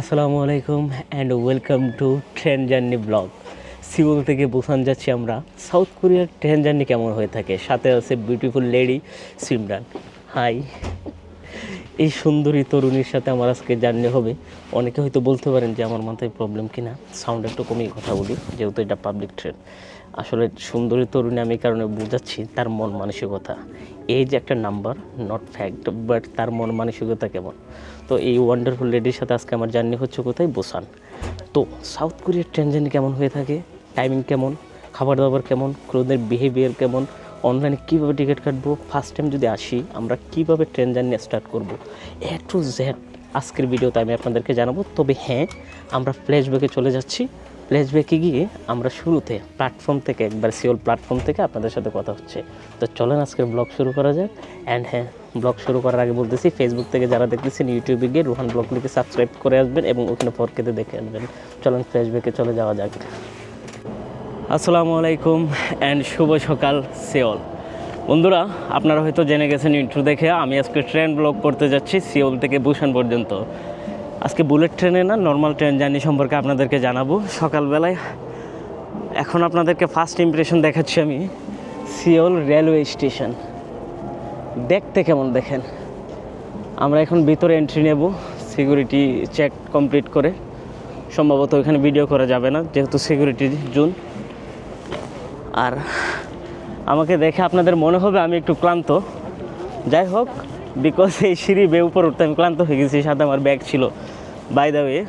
আসসালামু আলাইকুম and welcome to train journey vlog Seoul থেকে বুসান যাচ্ছি আমরা। সাউথ কোরিয়ার ট্রেন জার্নি কেমন হয়ে থাকে? সাথে আছে বিউটিফুল লেডি সিমরান হাই এই সুন্দরী তরুণীর সাথে আমার আজকে জার্নি হবে। অনেকে হয়তো বলতে পারেন যে আমার মাথায় প্রবলেম কিনা। সাউন্ড একটু কমিয়ে কথা বলি, যেহেতু এটা পাবলিক ট্রেন আসলে সুন্দরী তরুণী আমি কারণে বোঝাচ্ছি, তার মন মানসিকতা। এই যে একটা নাম্বার নট ফ্যাক্ট বাট তার মন মানসিকতা কেমন? তো এই ওয়ান্ডারফুল লেডির সাথে আজকে আমার জার্নি হচ্ছে কোথায়? বোসান। তো সাউথ কোরিয়ার ট্রেন জার্নি কেমন হয়ে থাকে? টাইমিং কেমন? খাবার দাবার কেমন? ক্রোদের বিহেভিয়ার কেমন? অনলাইনে কীভাবে টিকিট কাটবো? ফার্স্ট টাইম যদি আসি, আমরা কীভাবে ট্রেন জার্নি স্টার্ট করব? এ টু জেড আজকের ভিডিওতে আমি আপনাদেরকে জানাব। তবে হ্যাঁ আমরা ফ্ল্যাশব্যাকে চলে যাচ্ছি। ফ্ল্যাশব্যাকে গিয়ে আমরা শুরুতে প্ল্যাটফর্ম থেকে, একবার সিওল প্ল্যাটফর্ম থেকে আপনাদের সাথে কথা হচ্ছে। তো চলেন আজকের ব্লগ শুরু করা যাক। অ্যান্ড হ্যাঁ ব্লগ শুরু করার আগে বলতেছি ফেসবুক থেকে যারা দেখতেছেন ইউটিউবে গিয়ে রোহান ব্লগ লিখে সাবস্ক্রাইব করে আসবেন এবং ওখানে ফরকেতে দেখে আসবেন। চলেন ফ্ল্যাশব্যাকে চলে যাওয়া যাক। আসসালামু আলাইকুম অ্যান্ড শুভ সকাল সিওল বন্ধুরা, আপনারা হয়তো জেনে গেছেন ইন্ট্রো দেখে আমি আজকে ট্রেন ব্লগ করতে যাচ্ছি সিওল থেকে বুসান পর্যন্ত। আজকে বুলেট ট্রেনে না নর্মাল ট্রেন জার্নি সম্পর্কে আপনাদেরকে জানাব। সকালবেলায় এখন আপনাদেরকে ফার্স্ট ইমপ্রেশন দেখাচ্ছি আমি সিওল রেলওয়ে স্টেশন দেখতে কেমন দেখেন? আমরা এখন ভিতরে এন্ট্রি নেব সিকিউরিটি চেক কমপ্লিট করে। সম্ভবত ওইখানে ভিডিও করা যাবে না, যেহেতু সিকিউরিটি জোন। আর আমাকে দেখে আপনাদের মনে হবে আমি একটু ক্লান্ত। যাই হোক বিকজ এই সিঁড়ি বে উপর উঠতে আমি ক্লান্ত হয়ে গেছি, সাথে আমার ব্যাগ ছিল। বাই দ্য ওয়ে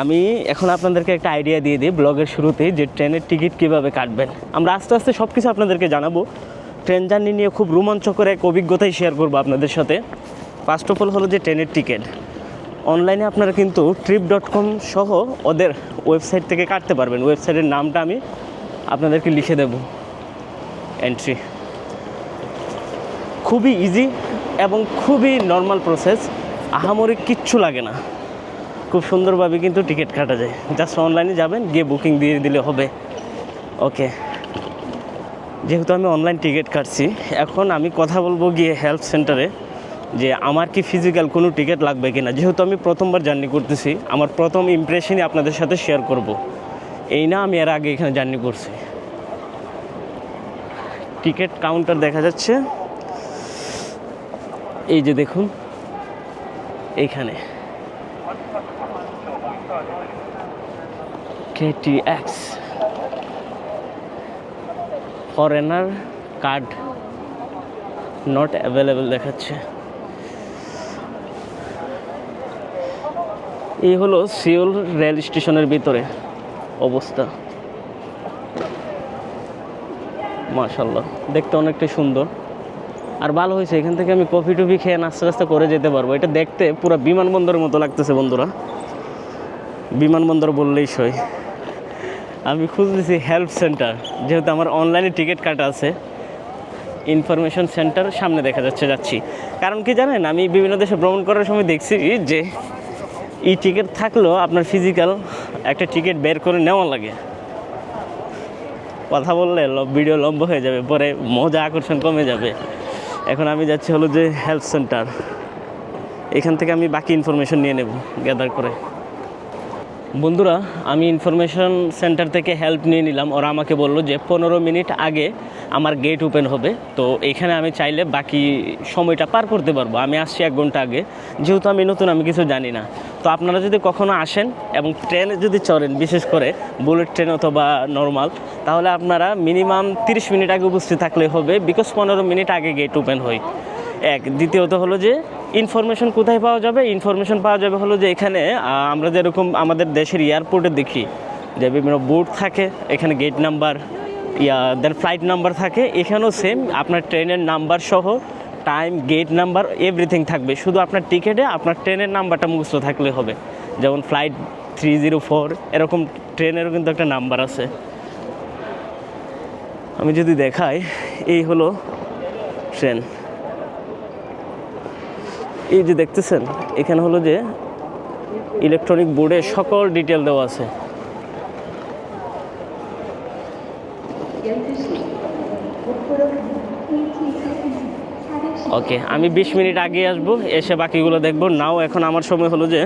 আমি এখন আপনাদেরকে একটা আইডিয়া দিয়ে দিই ব্লগের শুরুতেই যে ট্রেনের টিকিট কীভাবে কাটবেন। আমরা আস্তে আস্তে সব কিছু আপনাদেরকে জানাব। ট্রেন জার্নি নিয়ে খুব রোমাঞ্চকর এক অভিজ্ঞতাই শেয়ার করব আপনাদের সাথে। ফার্স্ট অফ অল হলো যে ট্রেনের টিকিট। অনলাইনে আপনারা কিন্তু ট্রিপ ডট কম সহ ওদের ওয়েবসাইট থেকে কাটতে পারবেন। ওয়েবসাইটের নামটা আমি আপনাদেরকে লিখে দেব। এন্ট্রি খুবই ইজি এবং খুবই নর্মাল প্রসেস আহামরি কিচ্ছু লাগে না। খুব সুন্দরভাবে কিন্তু টিকিট কাটা যায়। জাস্ট অনলাইনে যাবেন, গিয়ে বুকিং দিয়ে দিলে হবে। ওকে যেহেতু আমি অনলাইন টিকিট কাটছি, এখন আমি কথা বলব গিয়ে হেল্প সেন্টারে যে আমার কি ফিজিক্যাল কোনো টিকিট লাগবে কি না যেহেতু আমি প্রথমবার জার্নি করতেছি, আমার প্রথম ইমপ্রেশনই আপনাদের সাথে শেয়ার করব। এই না আমি এর আগে এখানে জার্নি করছি। টিকিট কাউন্টার দেখা যাচ্ছে। এই যে দেখুন, এইখানে। KTX foreigner card not available দেখাচ্ছে। এই হলো সিওল রেল স্টেশনের ভিতরে অবস্থা। মাশাল্লাহ দেখতে অনেকটাই সুন্দর। আর ভালো হয়েছে, এখান থেকে আমি কফি টফি খেয়ে নাস্তা টাস্তা করে যেতে পারব। এটা দেখতে পুরো বিমানবন্দরের মতো লাগতেছে বন্ধুরা। বিমানবন্দর বললেই সই। আমি খুঁজতেছি হেল্প সেন্টার যেহেতু আমার অনলাইনে টিকিট কাটা আছে। ইনফরমেশন সেন্টার সামনে দেখা যাচ্ছে, যাচ্ছি। কারণ কি জানেন, আমি বিভিন্ন দেশে ভ্রমণ করার সময় দেখছি যে ই টিকিট থাকলেও আপনার ফিজিক্যাল একটা টিকিট বের করে নেওয়া লাগে। কথা বললে ভিডিও লম্বা হয়ে যাবে, পরে মজা আকর্ষণ কমে যাবে। এখন আমি যাচ্ছি হলো যে হেলথ সেন্টার এখান থেকে আমি বাকি ইনফরমেশন নিয়ে নেব গ্যাদার করে। বন্ধুরা, আমি ইনফরমেশন সেন্টার থেকে হেল্প নিয়ে নিলাম। ওরা আমাকে বলল যে পনেরো মিনিট আগে আমার গেট ওপেন হবে। তো এখানে আমি চাইলে বাকি সময়টা পার করতে পারব। আমি আসছি এক ঘণ্টা আগে। যেহেতু আমি নতুন, আমি কিছু জানি না। তো আপনারা যদি কখনো আসেন এবং ট্রেনে যদি চড়েন, বিশেষ করে বুলেট ট্রেন অথবা নর্মাল তাহলে আপনারা মিনিমাম তিরিশ মিনিট আগে উপস্থিত থাকলে হবে। বিকজ পনেরো মিনিট আগে গেট ওপেন হয়। এক, দ্বিতীয়ত হলো যে ইনফরমেশন কোথায় পাওয়া যাবে? ইনফরমেশন পাওয়া যাবে হলো যে এখানে আমরা যেরকম আমাদের দেশের এয়ারপোর্টে দেখি, যে বিভিন্ন বোর্ড থাকে, এখানে gate number yeah then flight number থাকে, এখানেও সেম আপনার ট্রেনের নাম্বার সহ টাইম গেট নাম্বার এভরিথিং থাকবে। শুধু আপনার টিকিটে আপনার ট্রেনের নাম্বারটা মুখস্থ থাকলে হবে। যেমন ফ্লাইট থ্রি জিরো ফোর এরকম ট্রেনেরও কিন্তু একটা নাম্বার আছে। আমি যদি দেখাই, এই হলো ট্রেন। এই যে দেখতেছেন, এখানে হলো যে ইলেকট্রনিক বোর্ডে সকল ডিটেল দেওয়া আছে। ওকে আমি বিশ মিনিট আগে আসব, এসে বাকিগুলো দেখব। নাও এখন আমার সময় হলো যে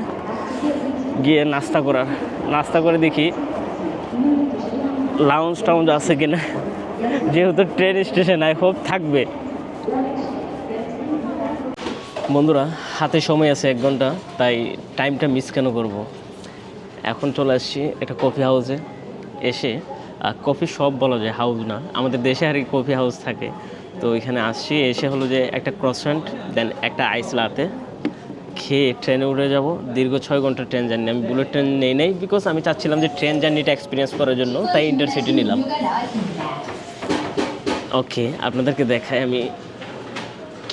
গিয়ে নাস্তা করার। নাস্তা করে দেখি লাউঞ্জ টাউঞ্জ আছে কিনা। যেহেতু ট্রেন স্টেশন আই হোপ থাকবে। বন্ধুরা, হাতে সময় আছে এক ঘণ্টা, তাই টাইমটা মিস কেন করব? এখন চলে আসছি একটা কফি হাউসে এসে। কফি শপ বলা যায় হাউস না, আমাদের দেশে আর কফি হাউস থাকে। তো এখানে আসছি, এসে হলো যে একটা ক্রসেন্ট দেন একটা আইস লাতে খেয়ে ট্রেনে উঠে যাব। দীর্ঘ ছয় ঘণ্টা ট্রেন জার্নি আমি বুলেট ট্রেন নেই নাই বিকজ আমি চাচ্ছিলাম যে ট্রেন জার্নিটা এক্সপিরিয়েন্স করার জন্য, তাই ইন্টারসিটি নিলাম। ওকে আপনাদেরকে দেখাই আমি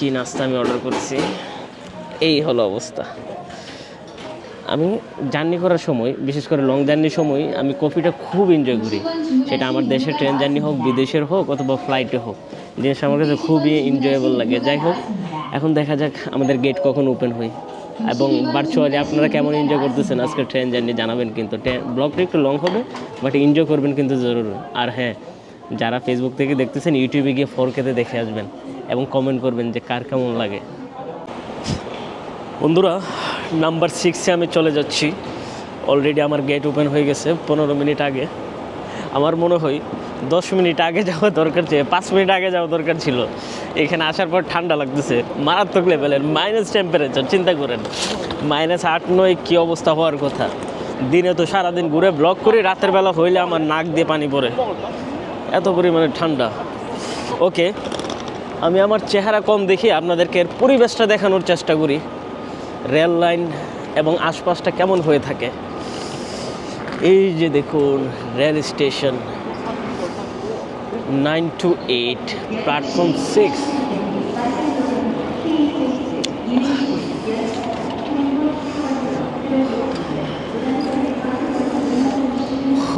কি নাস্তা আমি অর্ডার করছি? এই হলো অবস্থা। আমি জার্নি করার সময়, বিশেষ করে লং জার্নির সময়, আমি কফিটা খুব এনজয় করি। সেটা আমার দেশের ট্রেন জার্নি হোক, বিদেশের হোক, অথবা ফ্লাইটে হোক। জিনিসটা আমার কাছে খুবই এনজয়েবল লাগে। যাই হোক, এখন দেখা যাক আমাদের গেট কখন ওপেন হয়। এবং ভার্চুয়ালি আপনারা কেমন এনজয় করতেছেন আজকে ট্রেন জার্নি জানাবেন কিন্তু। ব্লগটা একটু লং হবে বাট এনজয় করবেন কিন্তু জরুর। আর হ্যাঁ যারা ফেসবুক থেকে দেখতেছেন ইউটিউবে গিয়ে ফোরকেতে দেখে আসবেন। এবং কমেন্ট করবেন যে কার কেমন লাগে। বন্ধুরা নাম্বার সিক্সে আমি চলে যাচ্ছি। অলরেডি আমার গেট ওপেন হয়ে গেছে পনেরো মিনিট আগে। আমার মনে হয় দশ মিনিট আগে যাওয়া দরকার ছিল, পাঁচ মিনিট আগে যাওয়া দরকার ছিল। এখানে আসার পর ঠান্ডা লাগতেছে, মারাত্মক লেভেলের মাইনাস টেম্পারেচার চিন্তা করেন। মাইনাস আট, নয়, কী অবস্থা হওয়ার কথা। দিনে তো সারাদিন ঘুরে ব্লক করি, রাতের বেলা হইলে আমার নাক দিয়ে পানি পড়ে। এত পরিমাণে ঠান্ডা। ওকে আমি আমার চেহারা কম দেখি আপনাদেরকে এর পরিবেশটা দেখানোর চেষ্টা করি। রেল লাইন এবং আশপাশটা কেমন হয়ে থাকে। এই যে দেখুন, rail station. Nine two eight, platform six.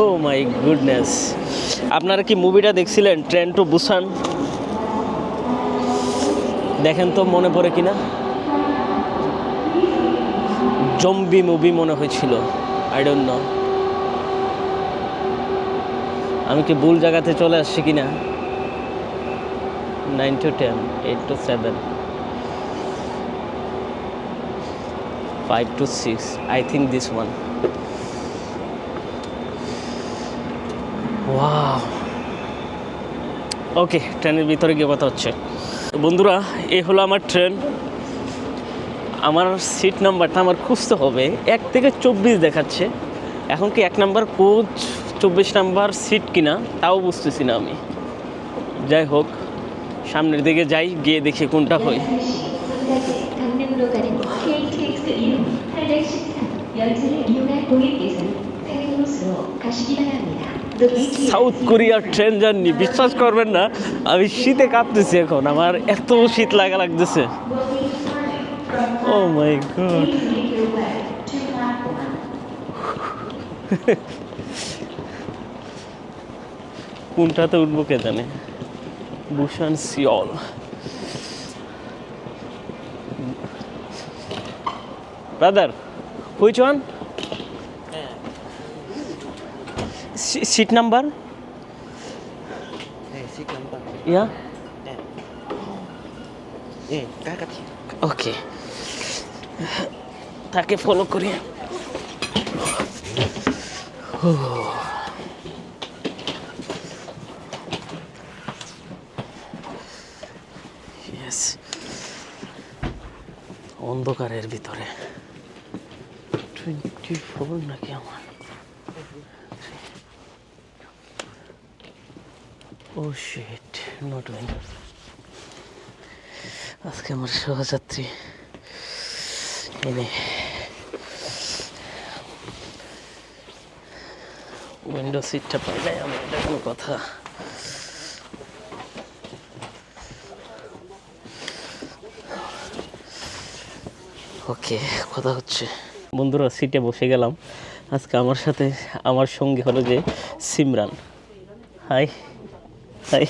Oh my goodness. আপনারা কি মুভিটা দেখছিলেন? Train to Busan? দেখেন তো মনে পড়ে কিনা? জম্বি মুভি মনে হয়েছিল। আই ডোন্ট নো আমি কি ভুল জায়গাতে চলে আসছি কিনা? Nine two ten eight two seven five two six I think this one okay ট্রেনের ভিতরে গিয়ে কথা হচ্ছে। তো বন্ধুরা এই হলো আমার ট্রেন আমার সিট নাম্বারটা আমার খুঁজতে হবে এক থেকে চব্বিশ দেখাচ্ছে এখন কি এক নাম্বার কোচ চব্বিশ নাম্বার সিট কিনা তাও বুঝতেছি না আমি যাই হোক সামনের দিকে যাই গিয়ে দেখি কোনটা হয় 강릉으로 가는 KTX 이름 813 열차를 이용할 고객께서는 페리노스로 가시기 바랍니다. সাউথ কোরিয়ার ট্রেন জার্নি বিশ্বাস করবেন না, আমি শীতে কাঁপতেছি এখন, আমার এত শীত লাগা লাগতেছে। ও মাই গড কোনটাতে উঠবো কে জানে Busan Seoul brother which one seat number yeah? Okay. তাকে ফলো করি। অন্ধকারের ভিতরে। টোয়েন্টি ফোর নাকি আমার? ও শিট নট উইন্ডো আজকে আমার সহযাত্রী এনে। উইন্ডো সিটটা পাই নাই আমি, এটা কোনো কথা। ওকে কথা হচ্ছে। বন্ধুরা সিটে বসে গেলাম। আজকে আমার সাথে, আমার সঙ্গী হলো যে সিমরান। হাই হাই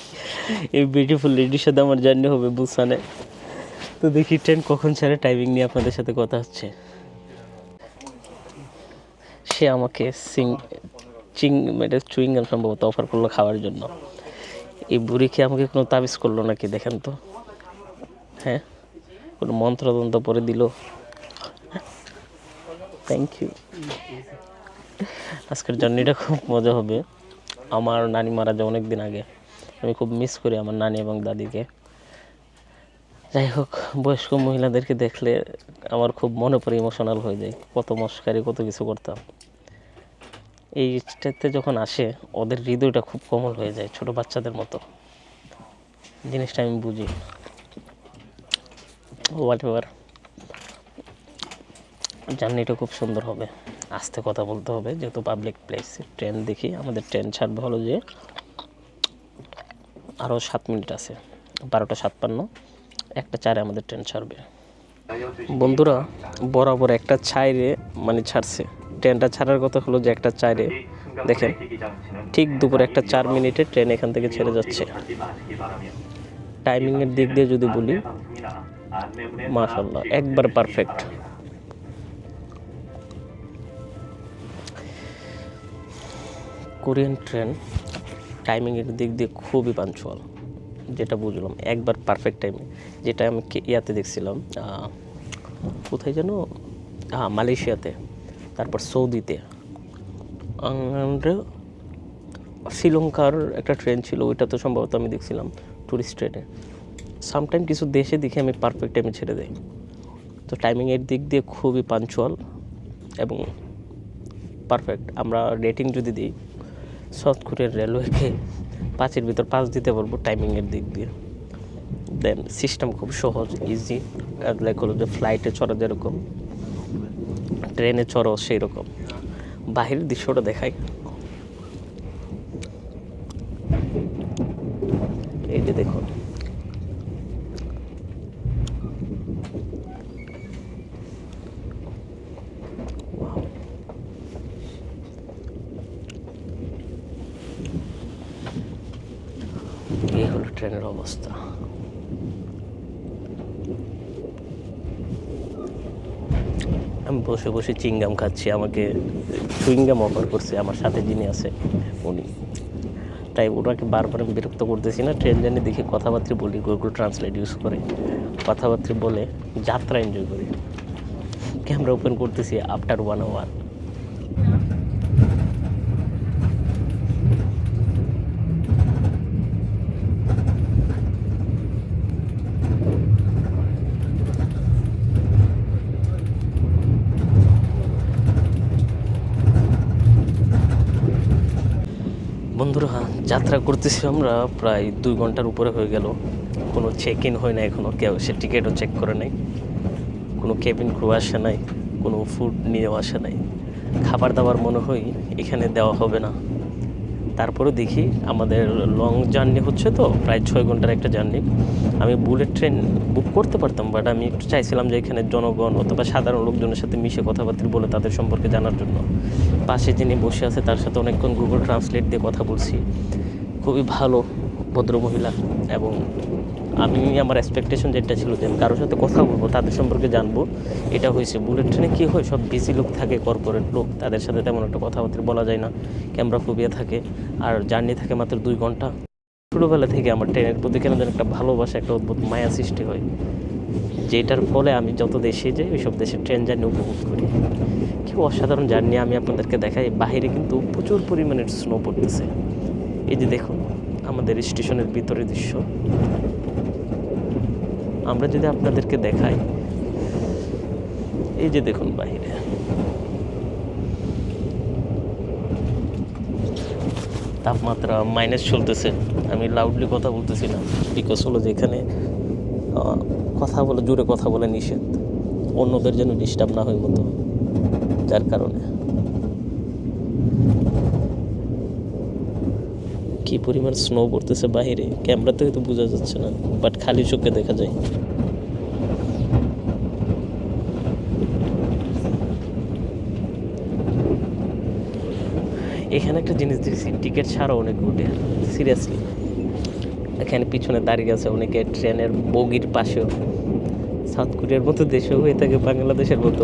এই বিউটিফুল লেডির সাথে আমার জার্নি হবে বুসানে তো দেখি ট্রেন কখন ছাড়ে টাইমিং নিয়ে আপনাদের সাথে কথা হচ্ছে। সে আমাকে সিং চিং মেরে চুইং গাম সম্ভবত অফার করল খাওয়ার জন্য। এই বুড়ি কি আমাকে কোনো তাবিজ করল নাকি, দেখেন তো। হ্যাঁ? কোনো মন্ত্রতন্ত্র পরে দিল। থ্যাংক ইউ আজকের জার্নিটা খুব মজা হবে। আমার নানি মারা যায় অনেক দিন আগে। আমি খুব মিস করি আমার নানি এবং দাদিকে। যাই হোক, বয়স্ক মহিলাদেরকে দেখলে আমার খুব মনে পড়ে ইমোশনাল হয়ে যায়। কত মস্কারি, কত কিছু করতাম। এই স্টেজে যখন আসে, ওদের হৃদয়টা খুব কোমল হয়ে যায় ছোট বাচ্চাদের মতো। জিনিসটা আমি বুঝি। হোয়াট এভার জার্নিটা খুব সুন্দর হবে। আস্তে কথা বলতে হবে, যেহেতু পাবলিক প্লেস ট্রেন দেখি, আমাদের ট্রেন ছাড়বে হলো যে আরও সাত মিনিট আছে, বারোটা সাতপান্ন একটা চারে আমাদের ট্রেন ছাড়বে। বন্ধুরা, বরাবর একটা ছাইরে মানে ছাড়ছে। ট্রেনটা ছাড়ার কথা হলো যে একটা চাইরে, দেখেন, ঠিক দুপুর একটা চার মিনিটে ট্রেন এখান থেকে ছেড়ে যাচ্ছে। টাইমিংয়ের দিক দিয়ে যদি বলি মাশাল্লাহ একবার পারফেক্ট। কোরিয়ান ট্রেন টাইমিংয়ের দিক দিয়ে খুবই পাঞ্চুয়াল যেটা বুঝলাম, একবার পারফেক্ট টাইমে যেটা আমি ইয়াতে দেখছিলাম কোথায় যেন? হ্যাঁ মালয়েশিয়াতে, তারপর সৌদিতে। শ্রীলঙ্কার একটা ট্রেন ছিল, ওইটা তো সম্ভবত আমি দেখছিলাম ট্যুরিস্ট ট্রেনে সামটাইম কিছু দেশে দেখে আমি পারফেক্ট টাইমে ছেড়ে দেই। তো টাইমিংয়ের দিক দিয়ে খুবই পাঞ্চুয়াল এবং পারফেক্ট আমরা রেটিং যদি দিই সাউথ কোরিয়ার রেলওয়েকে পাঁচের ভিতর পাঁচ দিতে পারব টাইমিংয়ের দিক দিয়ে। দেন সিস্টেম খুব সহজ ইজি লাইক হলো যে ফ্লাইটে চড়ো যেরকম ট্রেনে চড়ো সেই রকম বাহিরের দৃশ্যটা দেখাই এই যে দেখুন Wow. এই হলো ট্রেনের অবস্থা আমি বসে বসে চিংগাম খাচ্ছি, আমাকে চুইংগাম অফার করছে আমার সাথে যিনি আছে, উনি। তাই ওনাকে বারবার আমি বিরক্ত করতেছি না ট্রেন জার্নি দেখে কথাবার্তা বলি গুগল ট্রান্সলেট ইউজ করে। কথাবার্তা বলে, যাত্রা এনজয় করি। ক্যামেরা ওপেন করতেছি আফটার ওয়ান আওয়ার বন্ধুরা যাত্রা করতেছি আমরা প্রায় দুই ঘণ্টার উপরে হয়ে গেল। কোনো চেক ইন হয় না এখনও কেউ সে টিকিটও চেক করে নাই। কোনো কেবিন ক্রু আসে নাই, কোনো ফুড নিয়েও আসে নাই। খাবার দাবার মনে হয় এখানে দেওয়া হবে না। তারপরে দেখি আমাদের লং জার্নি হচ্ছে তো, প্রায় ছয় ঘণ্টার একটা জার্নি আমি বুলেট ট্রেন বুক করতে পারতাম বাট আমি একটু চাইছিলাম যে এখানে জনগণ অথবা সাধারণ লোকজনের সাথে মিশে কথাবার্তা বলে তাদের সম্পর্কে জানার জন্য। পাশে যিনি বসে আছে তার সাথে অনেকক্ষণ গুগল ট্রান্সলেট দিয়ে কথা বলছি। খুবই ভালো ভদ্রমহিলা এবং আমি আমার এক্সপেকটেশন যেটা ছিল যে আমি কারোর সাথে কথা বলব, তাদের সম্পর্কে জানব, এটা হয়েছে। বুলেট ট্রেনে কী হয়? সব বিসি লোক থাকে কর্পোরেট লোক, তাদের সাথে তেমন একটা কথাবার্তা বলা যায় না। ক্যামেরা ফোবিয়া থাকে, আর জার্নি থাকে মাত্র দুই ঘণ্টা। ছোটোবেলা থেকে আমার ট্রেনের প্রতি কেন যেন একটা ভালোবাসা, একটা অদ্ভুত মায়া সৃষ্টি হয়, যেটার ফলে আমি যত দেশে যাই ওই সব দেশের ট্রেন জার্নি উপভোগ করি। কি অসাধারণ জার্নি আমি আপনাদেরকে দেখাই। বাইরে কিন্তু প্রচুর পরিমাণে স্নো পড়তেছে। এই যে দেখুন, আমাদের স্টেশনের ভিতরে দৃশ্য। আমরা যদি আপনাদেরকে দেখাই, এই যে দেখুন বাইরে তাপমাত্রা মাইনাস চলতেছে। আমি লাউডলি কথা বলতেছিলাম বিকজ হলো যে এখানে কথা বলে, জোরে কথা বলে নিষেধ। অন্যদের যেন ডিস্টার্ব না হয় মতো, যার কারণে। কি পরিমাণ স্নো পড়তেছে বাইরে ক্যামেরাতে হয়তো বোঝা যাচ্ছে না বাট খালি চোখে দেখা যায়। এখানে একটা জিনিস দিয়েছি টিকিট ছাড়াও অনেক উঠে সিরিয়াসলি এখানে পিছনে দাঁড়িয়ে আছে অনেকে ট্রেনের বগির পাশেও। সাউথ কোরিয়ার মতো দেশেও হয়ে থাকে, বাংলাদেশের মতো।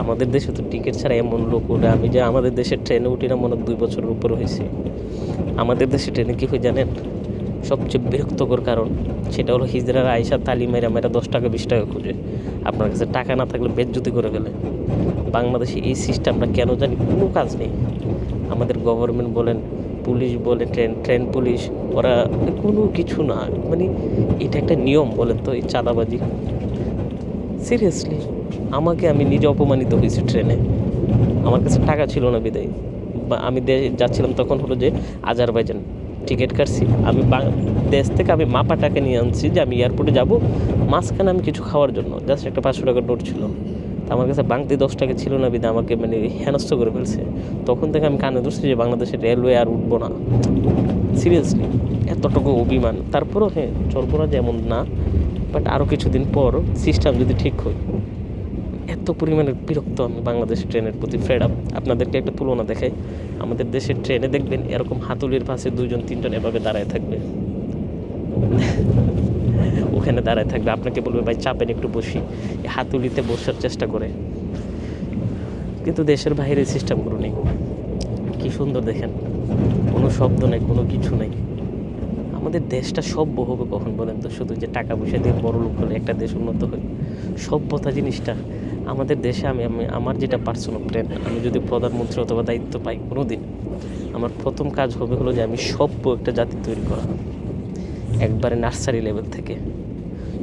আমাদের দেশে তো টিকিট ছাড়া এমন লোক ওঠে, আমি যে আমাদের দেশের ট্রেনে উঠি না, মনে দুই বছরের উপর হয়েছে। আমাদের দেশে ট্রেনে কী হয় জানেন? সবচেয়ে বিরক্তকর কারণ সেটা হলো হিজরার আইসা তালি মেরা মেরা দশ টাকা, বিশ টাকা খুঁজে। আপনার কাছে টাকা না থাকলে বেজ্জুতি করে ফেলে। বাংলাদেশে এই সিস্টেমটা কেন জানি কোনো কাজ নেই। আমাদের গভর্নমেন্ট বলেন, পুলিশ বলে ট্রেন ট্রেন পুলিশ, ওরা কোনো কিছু না। মানে এটা একটা নিয়ম বলেন তো, এই চাঁদাবাজি। সিরিয়াসলি আমাকে আমি নিজে অপমানিত হয়েছি ট্রেনে। আমার কাছে টাকা ছিল না বিদায়। আমি যাচ্ছিলাম তখন হলো যে আজারবাইজান টিকিট কাটছি। আমি দেশ থেকে আমি মাপা টাকা নিয়ে আনছি যে আমি এয়ারপোর্টে যাব। মাঝখানে আমি কিছু খাওয়ার জন্য, জাস্ট একটা পাঁচশো টাকার নোট ছিল। তা আমার কাছে বাংতি দশ টাকা ছিল না বিদা আমাকে মানে হেনস্থ করে ফেলছে। তখন থেকে আমি কানে ধরছি যে বাংলাদেশের রেলওয়ে আর উঠবো না। সিরিয়াসলি এতটুকু অভিমান। তারপরও হ্যাঁ চলবো না যেমন না। বাট আরও কিছুদিন পর সিস্টেম যদি ঠিক হয় এত পরিমাণে বিরক্ত আমি বাংলাদেশের ট্রেনের প্রতি ফ্রেড আপ আপনাদেরকে একটা তুলনা দেখাই। আমাদের দেশের ট্রেনে দেখবেন এরকম হাতুলির পাশে দুজন তিনজন এভাবে দাঁড়ায় থাকবে। ওখানে দাঁড়ায় থাকবে। আপনাকে বলবে, ভাই চাপেন একটু বসি। হাতুলিতে বসার চেষ্টা করে। কিন্তু দেশের বাইরে সিস্টেমগুলো নেই। কি সুন্দর দেখেন। কোনো শব্দ নেই, কোনো কিছু নেই। আমাদের দেশটা সভ্য হবে কখন বলেন তো? শুধু যে টাকা পয়সা দিয়ে বড় লোক হলে একটা দেশ উন্নত হয়। সভ্যতা জিনিসটা আমাদের দেশে আমি আমি আমার যেটা পার্সোনাল প্ল্যান আমি যদি প্রধানমন্ত্রী অথবা দায়িত্ব পাই কোনো দিন আমার প্রথম কাজ হবে হলো যে আমি সভ্য একটা জাতি তৈরি করা। একবারে নার্সারি লেভেল থেকে,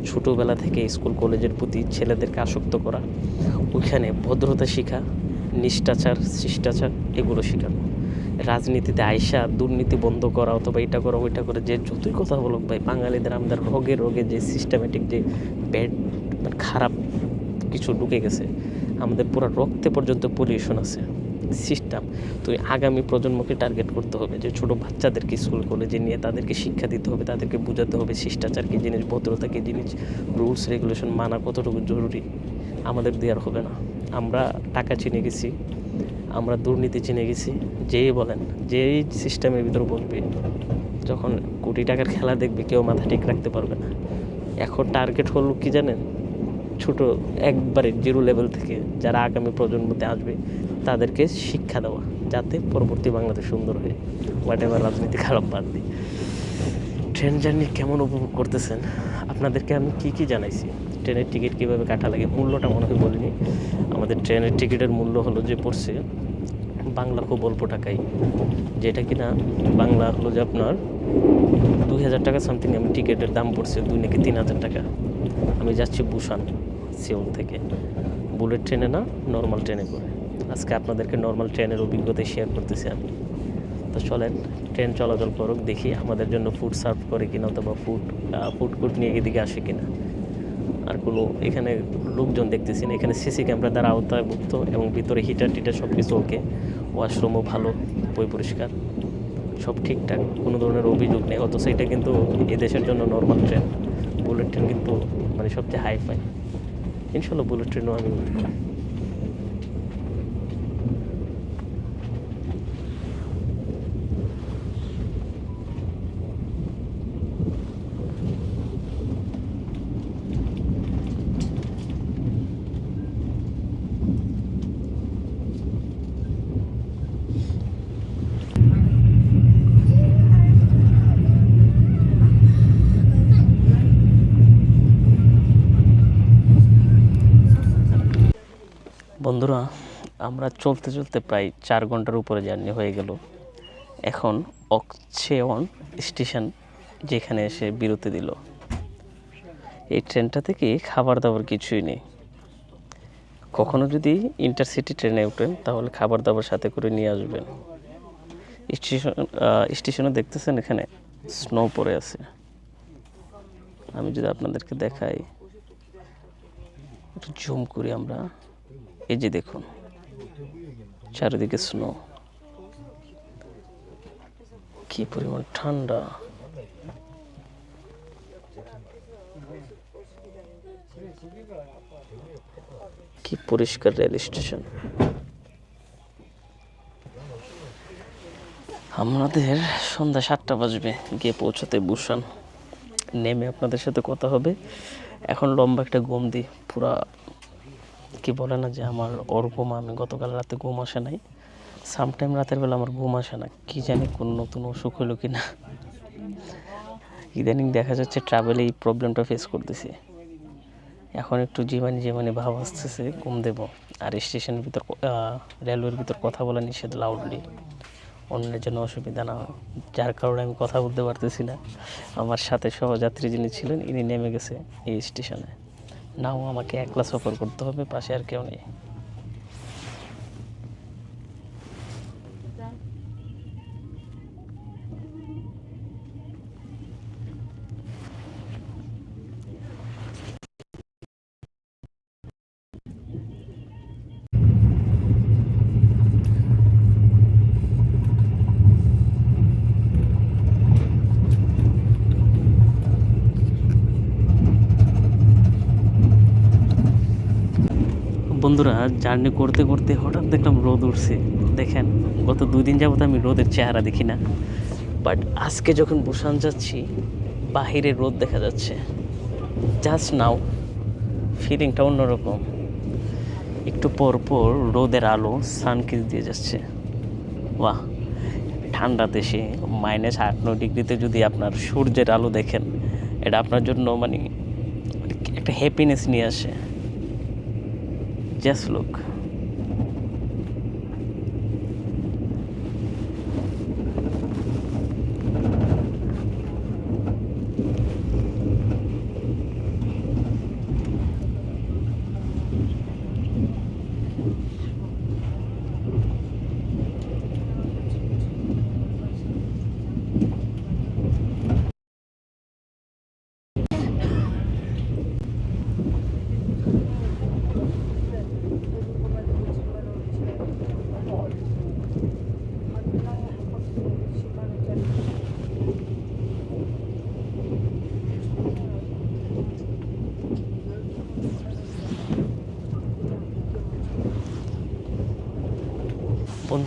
ছোটোবেলা থেকে স্কুল কলেজের প্রতি ছেলেদেরকে আসক্ত করা, ওইখানে ভদ্রতা শেখা, নিষ্ঠাচার, শিষ্টাচার, এগুলো শেখানো। রাজনীতিতে আইসা দুর্নীতি বন্ধ করা অথবা এটা করা, ওইটা করে, যে যতই কথা বলুক ভাই, বাঙালিদের আমাদের রোগে রোগে যে সিস্টেমেটিক যে ব্যাড মানে খারাপ কিছু ঢুকে গেছে। আমাদের পুরো রক্তে পর্যন্ত পলিউশন আছে। সিস্টেম তো আগামী প্রজন্মকে টার্গেট করতে হবে যে ছোট বাচ্চাদেরকে স্কুল কলেজে নিয়ে তাদেরকে শিক্ষা দিতে হবে, তাদেরকে বোঝাতে হবে শিষ্টাচার কী জিনিস, ভদ্রতা কি জিনিস রুলস রেগুলেশন মানা কতটুকু জরুরি। আমাদের দেওয়ার হবে না। আমরা টাকা চিনে গেছি, আমরা দুর্নীতি চিনে গেছি, যেই বলেন, যেই সিস্টেমের ভিতর বসবে যখন কোটি টাকার খেলা দেখবে, কেউ মাথা ঠিক রাখতে পারবে না। এখন টার্গেট হলো কি জানেন? ছোট একবারে জিরো লেভেল থেকে যারা আগামী প্রজন্মতে আসবে, তাদেরকে শিক্ষা দেওয়া, যাতে পরবর্তী বাংলাদেশ সুন্দর হয়ে হোয়াট এভার রাজনীতি খারাপ বাদ দিই ট্রেন জার্নি কেমন উপভোগ করতেছেন? আপনাদেরকে আমি কি কি জানাইছি? ট্রেনের টিকিট কীভাবে কাটা লাগে? মূল্যটা মনে হয় বলিনি। আমাদের ট্রেনের টিকিটের মূল্য হলো যে পড়ছে বাংলা খুব অল্প টাকাই যেটা কিনা বাংলা হলো যে আপনার দুই হাজার টাকা সামথিং আমি টিকিটের দাম পড়ছে দুই নাকি তিন হাজার টাকা। আমি যাচ্ছি বুসান সিওল থেকে। বুলেট ট্রেনে না নর্মাল ট্রেনে করে। আজকে আপনাদেরকে নর্মাল ট্রেনের অভিজ্ঞতা শেয়ার করতেছি আমি। তো চলেন, ট্রেন চলাচল করুক, দেখি আমাদের জন্য ফুড সার্ভ করে কিনা অথবা ফুড ফুড কোর্ট নিয়ে এদিকে আসে কিনা। আর কোনো এখানে লোকজন দেখতেছি না, এখানে সিসি ক্যামেরা দ্বারা আওতাভুক্ত এবং ভিতরে হিটার টিটার সব কিছু ওকে ওয়াশরুমও ভালো, বই পরিষ্কার, সব ঠিকঠাক, কোনো ধরনের অভিযোগ নেই। অথচ এটা কিন্তু এদেশের জন্য নর্মাল ট্রেন বুলেট ট্রেন কিন্তু মানে সবচেয়ে হাই ফাই ইনশাল্লাহ বুলেট ট্রেনও আমি বন্ধুরা, আমরা চলতে চলতে প্রায় চার ঘণ্টার উপরে জার্নি হয়ে গেল। এখন অকচেওয়ান স্টেশন যেখানে এসে বিরতি দিল। এই ট্রেনটা থেকে খাবার দাবার কিছুই নেই। কখনো যদি ইন্টারসিটি ট্রেনে ওঠেন, তাহলে খাবার দাবার সাথে করে নিয়ে আসবেন। স্টেশন স্টেশনে দেখতেছেন এখানে স্নো পড়ে আছে। আমি যদি আপনাদেরকে দেখাই, একটু জুম করি আমরা। এই যে দেখুন, চারিদিকে স্নো কি পরিমাণ ঠান্ডা। কি পরিষ্কার রেল স্টেশন আমাদের সন্ধ্যা সাতটা বাজবে, গিয়ে পৌঁছাতে বুসান নেমে আপনাদের সাথে কথা হবে। এখন লম্বা একটা গম দিই, পুরা কি বলে না যে আমার ওর ঘুম, আমি গতকাল রাতে ঘুম আসে নাই। সামটাইম রাতের বেলা আমার ঘুম আসে না, কি জানি কোন নতুন অসুখ হলো কি না। ইদানিং দেখা যাচ্ছে ট্রাভেলে এই প্রবলেমটা ফেস করতেছি। এখন একটু জীবানি জীবানি ভাব আসতেছে, ঘুম দেব। আর স্টেশনের ভিতর রেলওয়ের ভিতর কথা বলা নিষেধ লাউডলি অন্যের জন্য অসুবিধা না হয়। যার কারণে আমি কথা বলতে পারতেছি না। আমার সাথে সহযাত্রী যিনি ছিলেন, ইনি নেমে গেছে এই স্টেশনে নাও আমাকে একলা সফর করতে হবে পাশে আর কেউ নেই। বন্ধুরা জার্নি করতে করতে হঠাৎ দেখলাম রোদ উঠছে। দেখেন, গত দুই দিন যাবত আমি রোদের চেহারা দেখি না। বাট আজকে যখন বুসান যাচ্ছি, বাহিরে রোদ দেখা যাচ্ছে। জাস্ট নাও ফিলিংটা অন্যরকম। একটু পর পর রোদের আলো সানকিস দিয়ে যাচ্ছে। বাহ! ঠান্ডা দেশে মাইনাস আট নয় ডিগ্রিতে যদি আপনার সূর্যের আলো দেখেন, এটা আপনার জন্য মানে একটা হ্যাপিনেস নিয়ে আসে। জাস্ট লুক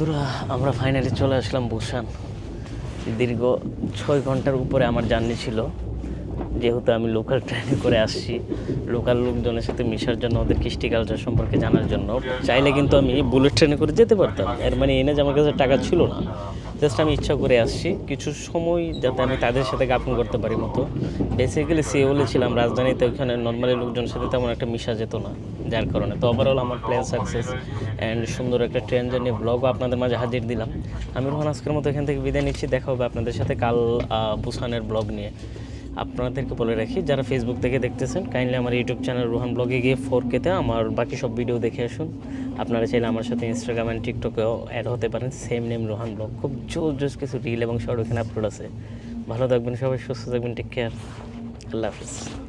বন্ধুরা আমরা ফাইনালি চলে আসলাম বুসান দীর্ঘ ছয় ঘণ্টার উপরে আমার জার্নি ছিল। যেহেতু আমি লোকাল ট্রেনে করে আসছি লোকাল লোকজনের সাথে মিশার জন্য, ওদের কৃষ্টি কালচার সম্পর্কে জানার জন্য, চাইলে কিন্তু আমি বুলেট ট্রেনে করে যেতে পারতাম। এর মানে এনে যে আমার কাছে টাকা ছিল না। জাস্ট আমি ইচ্ছা করে আসছি, কিছু সময় যাতে আমি তাদের সাথে জ্ঞাপন করতে পারি মতো। বেসিক্যালি সিওলে ছিলাম, রাজধানীতে ওইখানে নর্মালি লোকজনের সাথে তেমন একটা মিশা যেত না, যার কারণে। তো ওভারঅল আমার প্ল্যান সাকসেস অ্যান্ড সুন্দর একটা ট্রেন জার্নি ব্লগও আপনাদের মাঝে হাজির দিলাম। আমি রোহান আজকের মতো এখান থেকে বিদায় নিচ্ছি, দেখা হবে আপনাদের সাথে কাল বুসানের ব্লগ নিয়ে। আপনাদেরকে বলে রাখি, যারা ফেসবুক থেকে দেখতেছেন কাইন্ডলি আমার ইউটিউব চ্যানেল রোহান ব্লগে গিয়ে ফোর কেতে আমার বাকি সব ভিডিও দেখে আসুন। আপনারা চাইলে আমার সাথে ইনস্টাগ্রাম অ্যান্ড টিকটকেও অ্যাড হতে পারেন। সেম নেম রোহান ব্লগ খুব জোর জোস কিছু রিল এবং শর্ট ওখানে আপলোড আছে। ভালো থাকবেন সবাই, সুস্থ থাকবেন টেক কেয়ার আল্লাহ হাফিজ।